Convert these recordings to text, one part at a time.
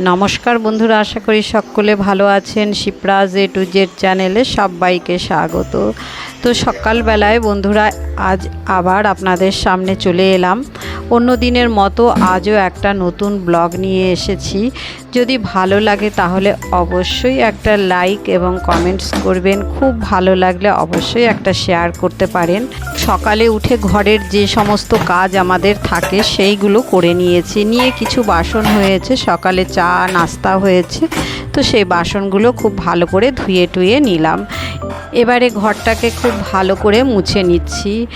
নমস্কার বন্ধুরা, আশা করি সকলে ভালো আছেন। শিপ্রাজ এ টু জেড চ্যানেলে সবাইকে স্বাগত। তো সকালবেলায় বন্ধুরা, আজ আবার আপনাদের সামনে চলে এলাম। অন্য দিনের মতো আজও একটা নতুন ব্লগ নিয়ে এসেছি। যদি ভালো লাগে তাহলে অবশ্যই একটা লাইক এবং কমেন্টস করবেন। খুব ভালো লাগলে অবশ্যই একটা শেয়ার করতে পারেন। সকালে উঠে ঘরের যে সমস্ত কাজ আমাদের থাকে সেইগুলো করে নিয়েছি। নিয়ে কিছু বাসন হয়েছে, সকালে চা, নাস্তা হয়েছে। তো সেই বাসনগুলো খুব ভালো করে ধুয়ে টুয়ে নিলাম। এবারে ঘরটাকে খুব ভালো করে মুছে নিচ্ছি।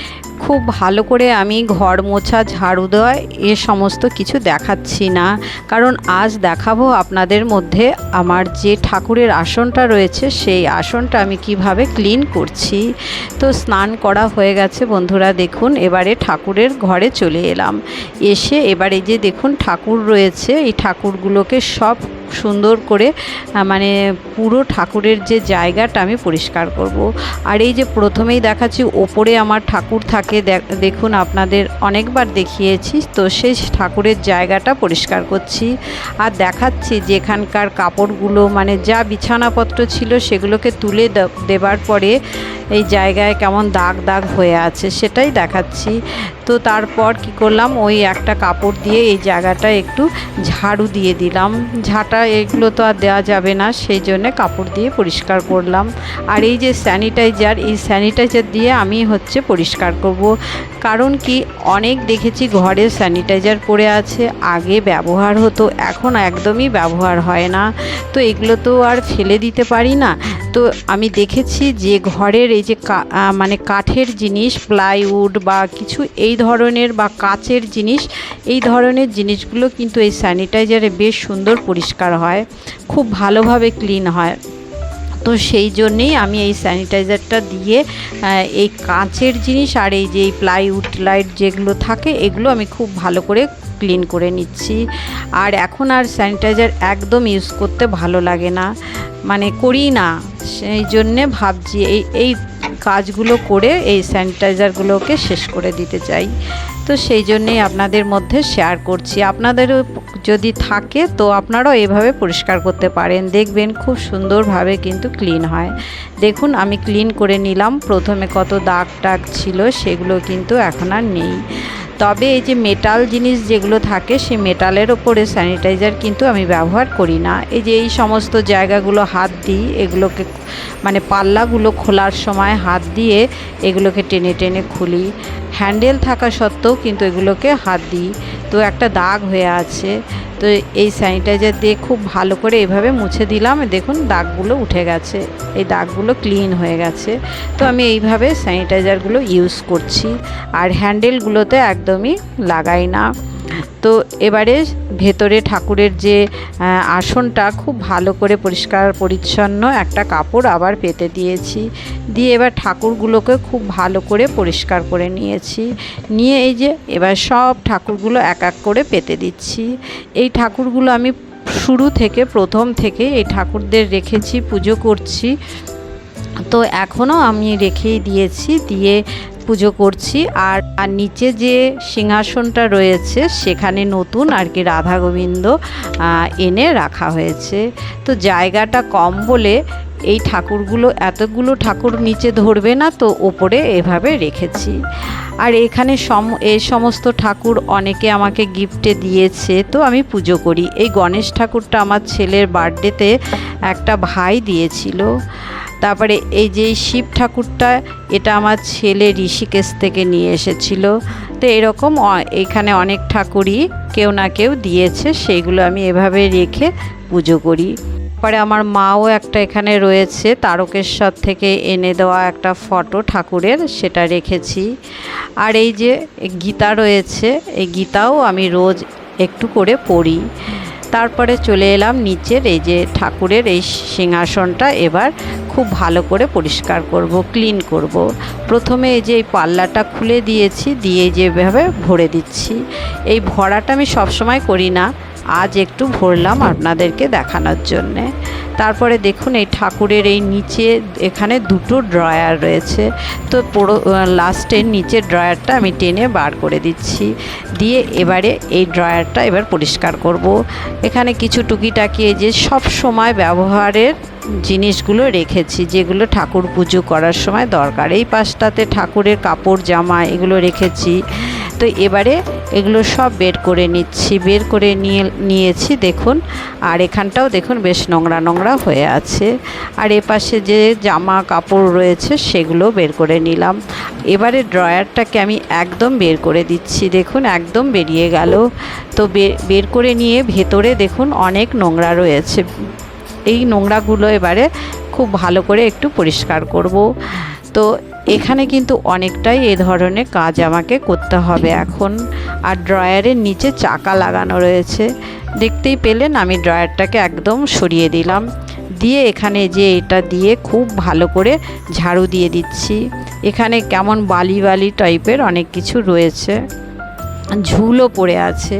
খুব ভালো করে আমি ঘর মোছা, ঝাড়ু দেওয়া এ সমস্ত কিছু দেখাচ্ছি না। কারণ আজ দেখাবো আপনাদের মধ্যে আমার যে ঠাকুরের আসনটা রয়েছে, সেই আসনটা আমি কীভাবে ক্লিন করছি। তো স্নান করা হয়ে গেছে বন্ধুরা, দেখুন, এবারে ঠাকুরের ঘরে চলে এলাম। এসে এবারে যে দেখুন ঠাকুর রয়েছে, এই ঠাকুরগুলোকে সব সুন্দর করে মানে পুরো ঠাকুরের যে জায়গাটা আমি পরিষ্কার করব। আর এই যে প্রথমেই দেখাচ্ছি, ওপরে আমার ঠাকুর থাকে দেখ- দেখুন আপনাদের অনেকবার দেখিয়েছি, তো সেই ঠাকুরের জায়গাটা পরিষ্কার করছি আর দেখাচ্ছি যে এখানকার কাপড়গুলো মানে যা বিছানাপত্র ছিল সেগুলোকে তুলে দেবার পরে এই জায়গায় কেমন দাগ দাগ হয়ে আছে সেটাই দেখাচ্ছি তো তারপর কি করলাম? ওই একটা কাপড় দিয়ে এই জায়গাটা একটু ঝাড়ু দিয়ে দিলাম। ঝাঁটা এগুলো তো আর দেওয়া যাবে না, সেই জন্য কাপড় দিয়ে পরিষ্কার করলাম। আর এই যে স্যানিটাইজার, এই স্যানিটাইজার দিয়ে আমি হচ্ছে পরিষ্কার করব। কারণ কি, অনেক দেখেছি ঘরে স্যানিটাইজার পড়ে আছে, আগে ব্যবহার হতো, এখন একদমই ব্যবহার হয় না। তো এগুলো তো আর ফেলে দিতে পারি না। তো আমি দেখেছি যে ঘরের এই যে মানে কাঠের জিনিস, প্লাইউড বা কিছু, এই ধরনের বা কাচের জিনিস, এই ধরনের জিনিসগুলো কিন্তু এই স্যানিটাইজারে বেশ সুন্দর পরিষ্কার হয়, খুব ভালোভাবে ক্লিন হয়। তো সেই জন্যেই আমি এই স্যানিটাইজারটা দিয়ে এই কাঁচের জিনিস আর এই যে প্লাইউড লাইট যেগুলো থাকে, এগুলো আমি খুব ভালো করে ক্লিন করে নিচ্ছি। আর এখন আর স্যানিটাইজার একদম ইউজ করতে ভালো লাগে না। মানে করি না, সেই জন্যে ভাবছি, এই এই কাজগুলো করে এই স্যানিটাইজারগুলোকে শেষ করে দিতে চাই। তো সেই জন্যেই আপনাদের মধ্যে শেয়ার করছি। আপনাদেরও যদি থাকে তো আপনারাও এভাবে পরিষ্কার করতে পারেন। দেখবেন খুব সুন্দরভাবে কিন্তু ক্লিন হয়। দেখুন, আমি ক্লিন করে নিলাম। প্রথমে কত দাগ টাগ ছিল, সেগুলো কিন্তু এখন আর নেই। তবে এই যে মেটাল জিনিস যেগুলো থাকে সে মেটালের ওপরে স্যানিটাইজার কিন্তু আমি ব্যবহার করি না। এই যে এই সমস্ত জায়গাগুলো হাত দিই, এগুলোকে মানে পাল্লাগুলো খোলার সময় হাত দিয়ে এগুলোকে টেনে টেনে খুলি। হ্যান্ডেল থাকা সত্ত্বেও কিন্তু এগুলোকে হাত দিই। তো একটা দাগ হয়ে আছে। তো এই স্যানিটাইজার দিয়ে খুব ভালো করে এভাবে মুছে দিলাম। দেখুন, দাগগুলো উঠে গেছে। এই দাগগুলো ক্লিন হয়ে গেছে। তো আমি এইভাবে স্যানিটাইজারগুলো ইউজ করছি। আর হ্যান্ডেলগুলোতে একদমই লাগাই না। তো এবারে ভেতরে ঠাকুরের যে আসনটা খুব ভালো করে পরিষ্কার পরিচ্ছন্ন একটা কাপড় আবার পেতে দিয়েছি। দিয়ে এবার ঠাকুরগুলোকে খুব ভালো করে পরিষ্কার করে নিয়েছি। নিয়ে এই যে এবার সব ঠাকুরগুলো এক এক করে পেতে দিচ্ছি। এই ঠাকুরগুলো আমি শুরু থেকে, প্রথম থেকে এই ঠাকুরদের রেখেছি, পুজো করছি। তো এখনও আমি রেখেই দিয়েছি। দিয়ে পুজো করছি আর আর নিচে যে সিংহাসনটা রয়েছে সেখানে নতুন আর কি রাধা গোবিন্দ এনে রাখা হয়েছে। তো জায়গাটা কম বলে এই ঠাকুরগুলো, এতগুলো ঠাকুর নিচে ধরবে না তো ওপরে এভাবে রেখেছি। আর এখানে সম এই সমস্ত ঠাকুর অনেকে আমাকে গিফটে দিয়েছে, তো আমি পুজো করি। এই গণেশ ঠাকুরটা আমার ছেলের বার্থডেতে একটা ভাই দিয়েছিল। তারপরে এই যে শিব ঠাকুরটা, এটা আমার ছেলে ঋষিকেশ থেকে নিয়ে এসেছিল। তো এরকম এখানে অনেক ঠাকুরই কেউ না কেউ দিয়েছে, সেইগুলো আমি এভাবে রেখে পুজো করি। পরে আমার মাও একটা এখানে রয়েছে, তারকেশ্বর থেকে এনে দেওয়া একটা ফটো ঠাকুরের, সেটা রেখেছি। আর এই যে গীতা রয়েছে, এই গীতাও আমি রোজ একটু করে পড়ি। তারপরে চলে এলাম নিচের, এই যে ঠাকুরের এই সিংহাসনটা এবার খুব ভালো করে পরিষ্কার করব, ক্লিন করব। প্রথমে এই যে এই পাল্লাটা খুলে দিয়েছি, দিয়ে যেভাবে ভরে দিচ্ছি এই ভরাটা আমি সবসময় করি না আজ একটু ভরলাম আপনাদেরকে দেখানোর জন্যে। তারপরে দেখুন এই ঠাকুরের এই নিচে এখানে দুটো ড্রয়ার রয়েছে। তো পুরো লাস্টের নিচের ড্রয়ারটা আমি টেনে বার করে দিচ্ছি। দিয়ে এবারে এই ড্রয়ারটা এবার পরিষ্কার করব। এখানে কিছু টুকিটাকি যে সব সময় ব্যবহারের জিনিসগুলো রেখেছি, যেগুলো ঠাকুর পুজো করার সময় দরকার। এই পাশটাতে ঠাকুরের কাপড়, জামা এগুলো রেখেছি। তো এবারে এগুলো সব বের করে নিচ্ছি, বের করে নিয়ে, নিয়েছি, দেখুন। আর এখানটাও দেখুন বেশ নোংরা নোংরা হয়ে আছে। আর এপাশে যে জামা কাপড় রয়েছে, সেগুলো বের করে নিলাম। এবারে ড্রয়ারটাকে আমি একদম বের করে দিচ্ছি, দেখুন একদম বেরিয়ে গেল। তো বের করে নিয়ে ভেতরে দেখুন অনেক নোংরা রয়েছে। এই নোংরাগুলো এবারে খুব ভালো করে একটু পরিষ্কার করব। তো এখানে কিন্তু অনেকটাই এ ধরনের কাজ আমাকে করতে হবে। এখন আর ড্রয়ারের নিচে চাকা লাগানো রয়েছে। দেখতেই পেলেন আমি ড্রয়ারটাকে একদম সরিয়ে দিলাম। দিয়ে এখানে যে এটা দিয়ে খুব ভালো করে ঝাড়ু দিয়ে দিচ্ছি। এখানে কেমন বালি বালি টাইপের অনেক কিছু রয়েছে। ঝুলও পড়ে আছে।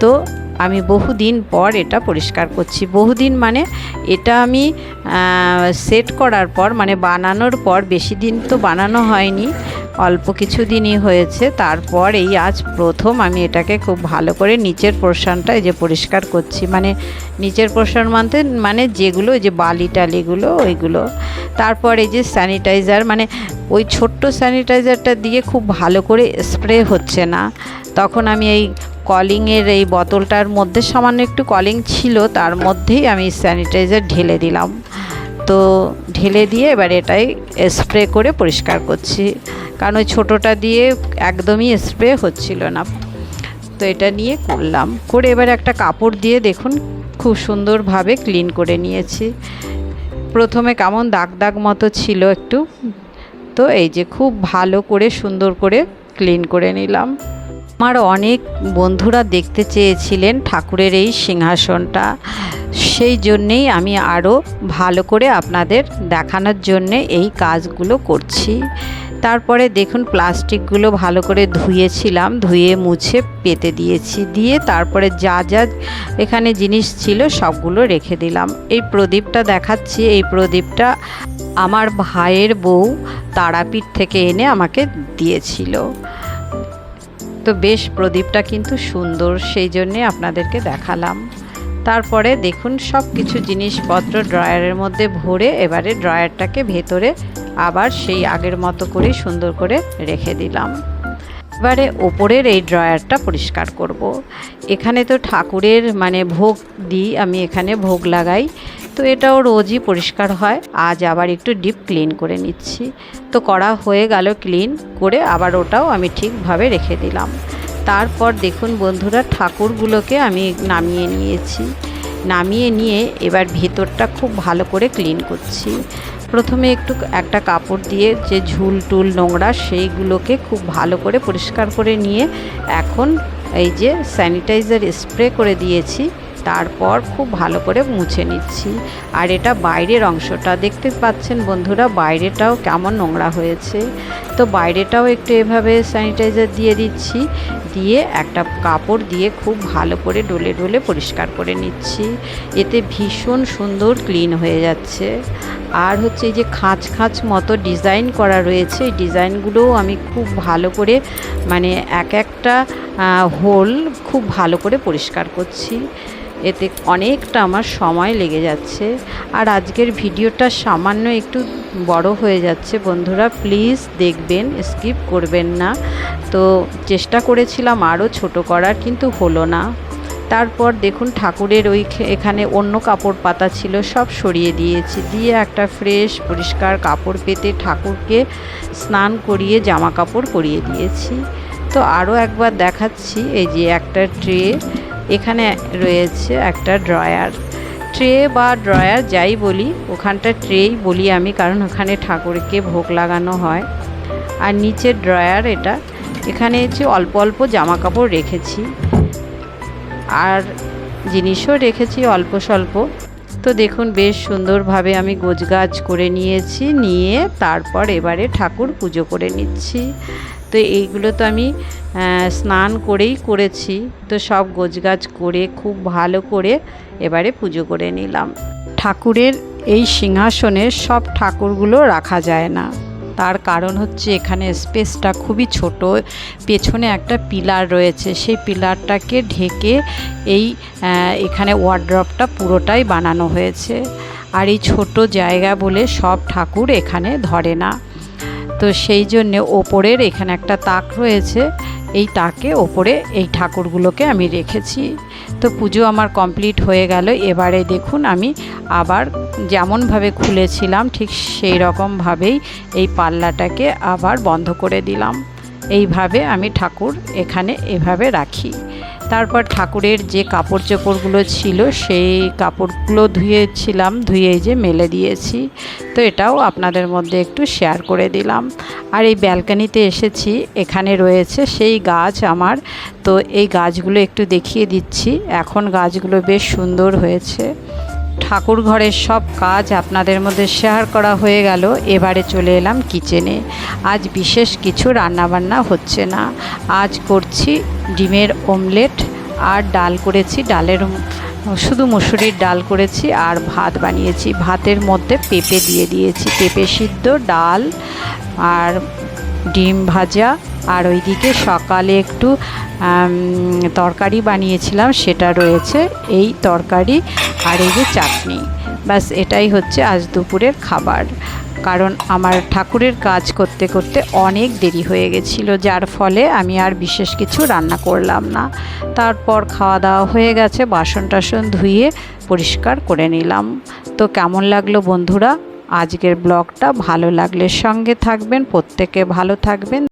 তো আমি বহুদিন পর এটা পরিষ্কার করছি। বহুদিন মানে এটা আমি সেট করার পর মানে বানানোর পর বেশি দিন তো বানানো হয়নি, অল্প কিছু দিনই হয়েছে। তারপর এই আজ প্রথম আমি এটাকে খুব ভালো করে নিচের পোর্শনটা এই যে পরিষ্কার করছি। মানে নিচের পোর্শন মানতে মানে যেগুলো ওই যে বালি টালিগুলো ওইগুলো। তারপর এই যে স্যানিটাইজার মানে ওই ছোট্ট স্যানিটাইজারটা দিয়ে খুব ভালো করে স্প্রে হচ্ছে না। তখন আমি এই কলিংয়ের এই বোতলটার মধ্যে সামান্য একটু কলিং ছিল, তার মধ্যেই আমি স্যানিটাইজার ঢেলে দিলাম। তো ঢেলে দিয়ে এবার এটাই স্প্রে করে পরিষ্কার করছি। কারণ ওই ছোটোটা দিয়ে একদমই স্প্রে হচ্ছিল না। তো এটা নিয়ে করলাম। করে এবার একটা কাপড় দিয়ে দেখুন, খুব সুন্দরভাবে ক্লিন করে নিয়েছি। প্রথমে কেমন দাগ দাগ মতো ছিল একটু। তো এই যে খুব ভালো করে সুন্দর করে ক্লিন করে নিলাম। আমার অনেক বন্ধুরা দেখতে চেয়েছিলেন ঠাকুরের এই সিংহাসনটা। সেই জন্যেই আমি আরও ভালো করে আপনাদের দেখানোর জন্যে এই কাজগুলো করছি। তারপরে দেখুন প্লাস্টিকগুলো ভালো করে ধুয়েছিলাম, ধুয়ে মুছে পেতে দিয়েছি। দিয়ে তারপরে যা যা এখানে জিনিস ছিল সবগুলো রেখে দিলাম। এই প্রদীপটা দেখাচ্ছি। এই প্রদীপটা আমার ভাইয়ের বউ তারাপীঠ থেকে এনে আমাকে দিয়েছিল। তো বেশ প্রদীপটা কিন্তু সুন্দর, সেই জন্যে আপনাদেরকে দেখালাম। তারপরে দেখুন সব কিছু জিনিসপত্র ড্রয়ারের মধ্যে ভরে এবারে ড্রয়ারটাকে ভেতরে আবার সেই আগের মতো করে সুন্দর করে রেখে দিলাম। এবারে ওপরের এই ড্রয়ারটা পরিষ্কার করব। এখানে তো ঠাকুরের মানে ভোগ দিই, আমি এখানে ভোগ লাগাই। তো এটাও রোজই পরিষ্কার হয়। আজ আবার একটু ডিপ ক্লিন করে নিচ্ছি। তো করা হয়ে গেল ক্লিন করে আবার ওটাও আমি ঠিকভাবে রেখে দিলাম। তারপর দেখুন বন্ধুরা, ঠাকুরগুলোকে আমি নামিয়ে নিয়েছি। নামিয়ে নিয়ে এবার ভেতরটা খুব ভালো করে ক্লিন করছি। প্রথমে একটু একটা কাপড় দিয়ে যে ঝুল টুল নোংরা সেইগুলোকে খুব ভালো করে পরিষ্কার করে নিয়ে এখন এই যে স্যানিটাইজার স্প্রে করে দিয়েছি। তারপর খুব ভালো করে মুছে নিচ্ছি। আর এটা বাইরের অংশটা, দেখতে পাচ্ছেন বন্ধুরা, বাইরেটাও কেমন নোংরা হয়েছে। তো বাইরেটাও একটু এভাবে স্যানিটাইজার দিয়ে দিচ্ছি, দিয়ে একটা কাপড় দিয়ে খুব ভালো করে ডলে ডোলে পরিষ্কার করে নিচ্ছি। এতে ভীষণ সুন্দর ক্লিন হয়ে যাচ্ছে। আর হচ্ছে এই যে খাঁচ খাঁচ মতো ডিজাইন করা রয়েছে ডিজাইনগুলোও আমি খুব ভালো করে মানে এক একটা হোল খুব ভালো করে পরিষ্কার করছি। এতে অনেকটা আমার সময় লেগে যাচ্ছে। আর আজকের ভিডিওটা সামান্য একটু বড় হয়ে যাচ্ছে বন্ধুরা, প্লিজ দেখবেন, স্কিপ করবেন না। তো চেষ্টা করেছিলাম আরও ছোট করার, কিন্তু হলো না। তারপর দেখুন ঠাকুরের ওই এখানে অন্য কাপড় পাতা ছিল, সব সরিয়ে দিয়েছি। দিয়ে একটা ফ্রেশ, পরিষ্কার কাপড় পেতে ঠাকুরকে স্নান করিয়ে জামা কাপড় পরিয়ে দিয়েছি। তো আরও একবার দেখাচ্ছি, এই যে একটা ট্রে, এখানে রয়েছে একটা ড্রয়ার। ট্রে বা ড্রয়ার যাই বলি, ওখানটা ট্রেই বলি আমি, কারণ ওখানে ঠাকুরকে ভোগ লাগানো হয়। আর নিচের ড্রয়ার এটা, এখানে হচ্ছে অল্প অল্প জামা কাপড় রেখেছি। আর জিনিসও রেখেছি অল্প স্বল্প। তো দেখুন, বেশ সুন্দরভাবে আমি গোছগাছ করে নিয়েছি, নিয়ে তারপর এবারে ঠাকুর পুজো করে নিচ্ছি। তো এইগুলো তো আমি স্নান করেই করেছি। তো সব গোছগাছ করে খুব ভালো করে এবারে পুজো করে নিলাম। ঠাকুরের এই সিংহাসনে সব ঠাকুরগুলো রাখা যায় না। তার কারণ হচ্ছে এখানে স্পেসটা খুবই ছোট। পেছনে একটা পিলার রয়েছে। সেই পিলারটাকে ঢেকে এই এখানে ওয়ার্ড্রপটা পুরোটাই বানানো হয়েছে। আর এই ছোট জায়গা বলে সব ঠাকুর এখানে ধরে না। তো সেই জন্যে ওপরের এখানে একটা তাক রয়েছে। এই তাকে ওপরে এই ঠাকুরগুলোকে আমি রেখেছি। তো পুজো আমার কমপ্লিট হয়ে গেল। এবারে দেখুন আমি আবার যেমনভাবে খুলেছিলাম, ঠিক সেই রকমভাবেই এই পাল্লাটাকে আবার বন্ধ করে দিলাম। এইভাবে আমি ঠাকুর এখানে এভাবে রাখি। তারপর ঠাকুরের যে কাপড় চোপড়গুলো ছিল, সেই কাপড়গুলো ধুয়েছিলাম, ধুয়ে যে মেলে দিয়েছি। তো এটাও আপনাদের মধ্যে একটু শেয়ার করে দিলাম। আর এই ব্যালকানিতে এসেছি, এখানে রয়েছে সেই গাছ আমার। তো এই গাছগুলো একটু দেখিয়ে দিচ্ছি। এখন গাছগুলো বেশ সুন্দর হয়েছে। ঠাকুর ঘরের সব কাজ আপনাদের মধ্যে শেয়ার করা হয়ে গেল। এবারে চলে এলাম কিচেনে। আজ বিশেষ কিছু রান্নাবান্না হচ্ছে না। আজ করছি ডিমের অমলেট আর ডাল করেছি, ডালের শুধু মুসুরির ডাল করেছি আর ভাত বানিয়েছি। ভাতের মধ্যে পেঁপে দিয়ে দিয়েছি। পেঁপে সিদ্ধ, ডাল আর ডিম ভাজা আর ওইদিকে সকালে একটু তরকারি বানিয়েছিলাম, সেটা রয়েছে এই তরকারি আর এই যে চাটনি। ব্যাস, এটাই হচ্ছে আজ দুপুরের খাবার। কারণ আমার ঠাকুরের কাজ করতে করতে অনেক দেরি হয়ে গেছিল, যার ফলে আমি আর বিশেষ কিছু রান্না করলাম না। তারপর খাওয়া দাওয়া হয়ে গেছে, বাসন টাসন ধুয়ে পরিষ্কার করে নিলাম। তো কেমন লাগল বন্ধুরা? আজকের ব্লগটা ভালো লাগলে সঙ্গে থাকবেন, প্রত্যেকে ভালো থাকবেন।